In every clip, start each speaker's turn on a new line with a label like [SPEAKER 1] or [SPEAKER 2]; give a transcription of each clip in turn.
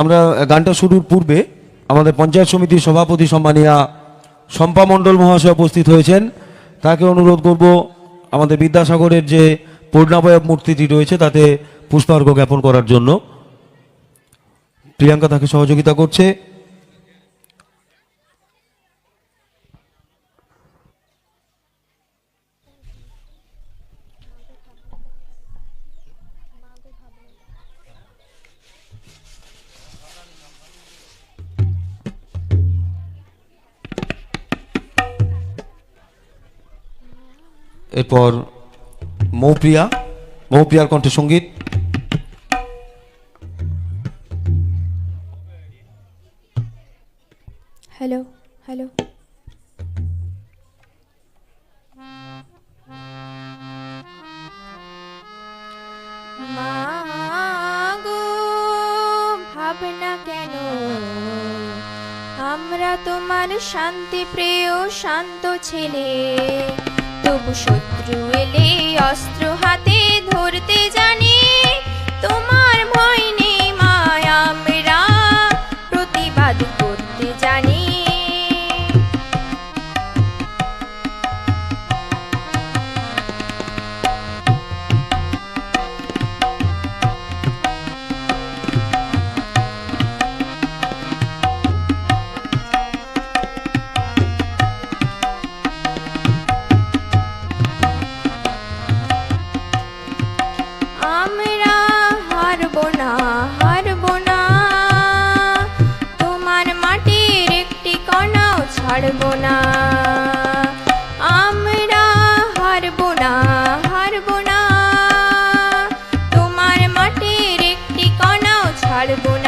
[SPEAKER 1] আমরা গানটা শুরুর পূর্বে আমাদের পঞ্চায়েত সমিতির সভাপতি সম্মানিয়া শম্পা মণ্ডল মহাশয় উপস্থিত হয়েছেন। তাকে অনুরোধ করব, আমাদের বিদ্যাসাগরের যে পূর্ণাবয়ব মূর্তিটি রয়েছে, তাতে পুষ্পার্ঘ্য জ্ঞাপন করার জন্য। প্রিয়াঙ্কা তাকে সহযোগিতা করছে। এরপর মৌপ্রিয়া মৌপ্রিয়ার কণ্ঠে সংগীত।
[SPEAKER 2] হ্যালো হ্যালো ভাবনা কেন? আমরা তোমার শান্তি প্রিয় শান্ত ছেলে। তবু শত্রু এলে অস্ত্র হাতে ধরতে জানি ছাড়ব না। আমরা হারবো না হারবো না। তোমার মাটির একটি কণাও ছাড়বো না।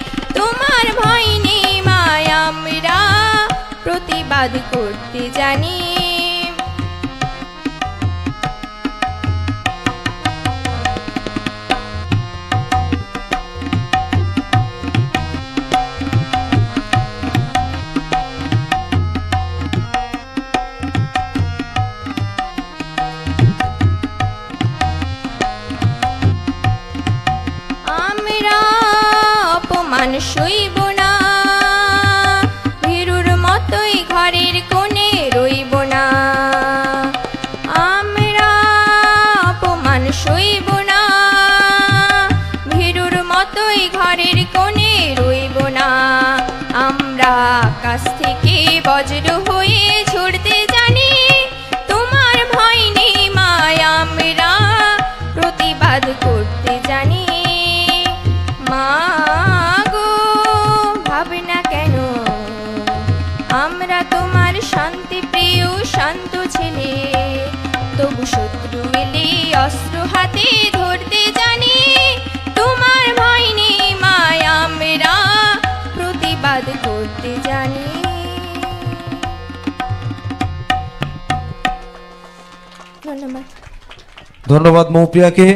[SPEAKER 2] প্রতিবাদ করতে জানি। আমরা আকাশ থেকে বজ্র হয়ে ঝরতে জানি। তোমার ভয় নেই আমরা প্রতিবাদ করতে জানি। মা গো, ভাবনা কেন? আমরা তোমার শান্তি প্রিয়, শান্ত ছেলে। তবু শত্রু এলে অস্ত্র হাতে ধরতে জানি। তোমার ধন্যবাদ
[SPEAKER 1] ধন্যবাদ মৌপ্রিয়াকে